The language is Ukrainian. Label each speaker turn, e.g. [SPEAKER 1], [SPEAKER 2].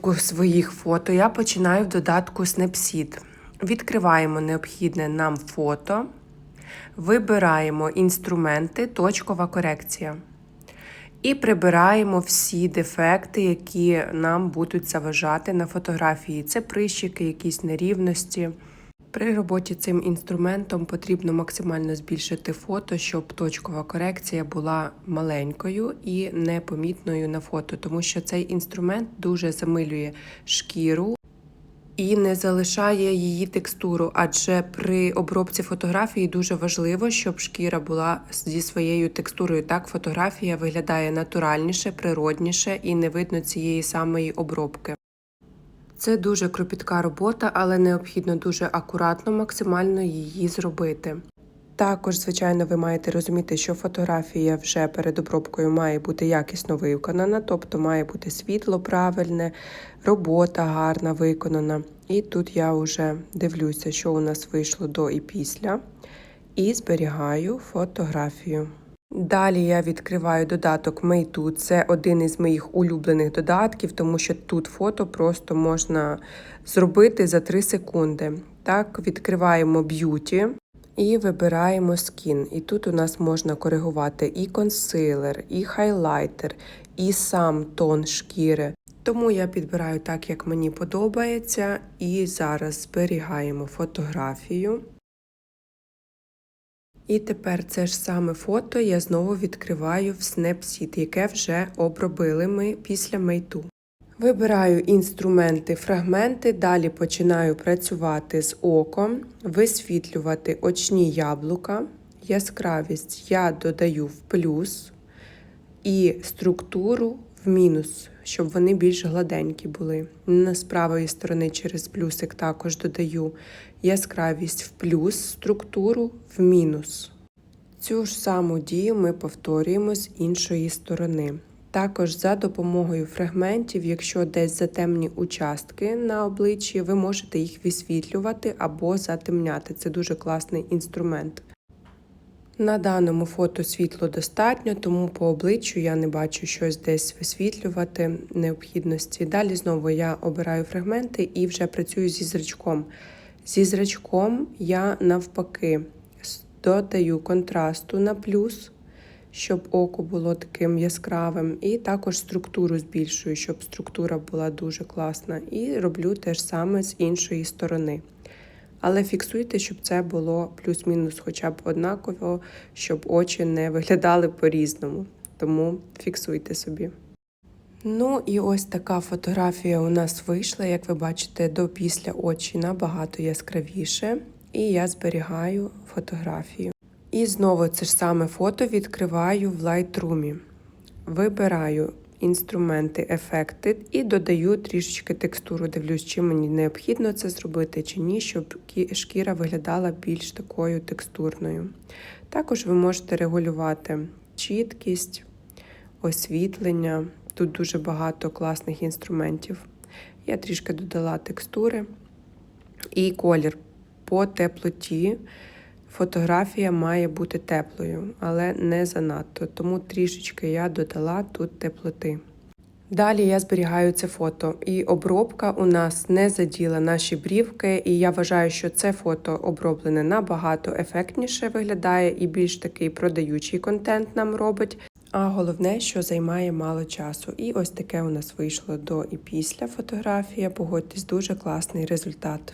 [SPEAKER 1] Обробку своїх фото я починаю в додатку Snapseed. Відкриваємо необхідне нам фото, вибираємо інструменти, точкова корекція. І прибираємо всі дефекти, які нам будуть заважати на фотографії. Це прищики, якісь нерівності. При роботі цим інструментом потрібно максимально збільшити фото, щоб точкова корекція була маленькою і непомітною на фото, тому що цей інструмент дуже замилює шкіру і не залишає її текстуру, адже при обробці фотографії дуже важливо, щоб шкіра була зі своєю текстурою. Так фотографія виглядає натуральніше, природніше і не видно цієї самої обробки. Це дуже кропітка робота, але необхідно дуже акуратно, максимально її зробити. Також, звичайно, ви маєте розуміти, що фотографія вже перед обробкою має бути якісно виконана, тобто має бути світло правильне, робота гарна виконана. І тут я вже дивлюся, що у нас вийшло до і після, і зберігаю фотографію. Далі я відкриваю додаток Meitu. Це один із моїх улюблених додатків, тому що тут фото просто можна зробити за 3 секунди. Так, відкриваємо б'юті і вибираємо скін. І тут у нас можна коригувати і консилер, і хайлайтер, і сам тон шкіри. Тому я підбираю так, як мені подобається, і зараз зберігаємо фотографію. І тепер це ж саме фото я знову відкриваю в Snapseed, яке вже обробили ми після мейту. Вибираю інструменти, фрагменти, далі починаю працювати з оком, висвітлювати очні яблука. Яскравість я додаю в плюс і структуру в мінус, щоб вони більш гладенькі були. З правої сторони через плюсик також додаю яскравість в плюс, структуру в мінус. Цю ж саму дію ми повторюємо з іншої сторони. Також за допомогою фрагментів, якщо десь затемні участки на обличчі, ви можете їх висвітлювати або затемняти. Це дуже класний інструмент. На даному фото світло достатньо, тому по обличчю я не бачу щось десь висвітлювати необхідності. Далі знову я обираю фрагменти і вже працюю зі зрачком. Зі зрачком я навпаки додаю контрасту на плюс, щоб око було таким яскравим, і також структуру збільшую, щоб структура була дуже класна. І роблю те ж саме з іншої сторони. Але фіксуйте, щоб це було плюс-мінус хоча б однаково, щоб очі не виглядали по-різному. Тому фіксуйте собі. Ну і ось така фотографія у нас вийшла, як ви бачите, до після очі набагато яскравіше. І я зберігаю фотографію. І знову це ж саме фото відкриваю в Lightroom. Вибираю інструменти, ефекти і додаю трішечки текстуру. Дивлюсь, чи мені необхідно це зробити чи ні, щоб шкіра виглядала більш такою текстурною. Також ви можете регулювати чіткість, освітлення. Тут дуже багато класних інструментів. Я трішки додала текстури і колір по теплоті. Фотографія має бути теплою, але не занадто, тому трішечки я додала тут теплоти. Далі я зберігаю це фото, і обробка у нас не заділа наші брівки, і я вважаю, що це фото оброблене набагато ефектніше виглядає і більш такий продаючий контент нам робить. А головне, що займає мало часу. І ось таке у нас вийшло до і після фотографія. Погодьтесь, дуже класний результат.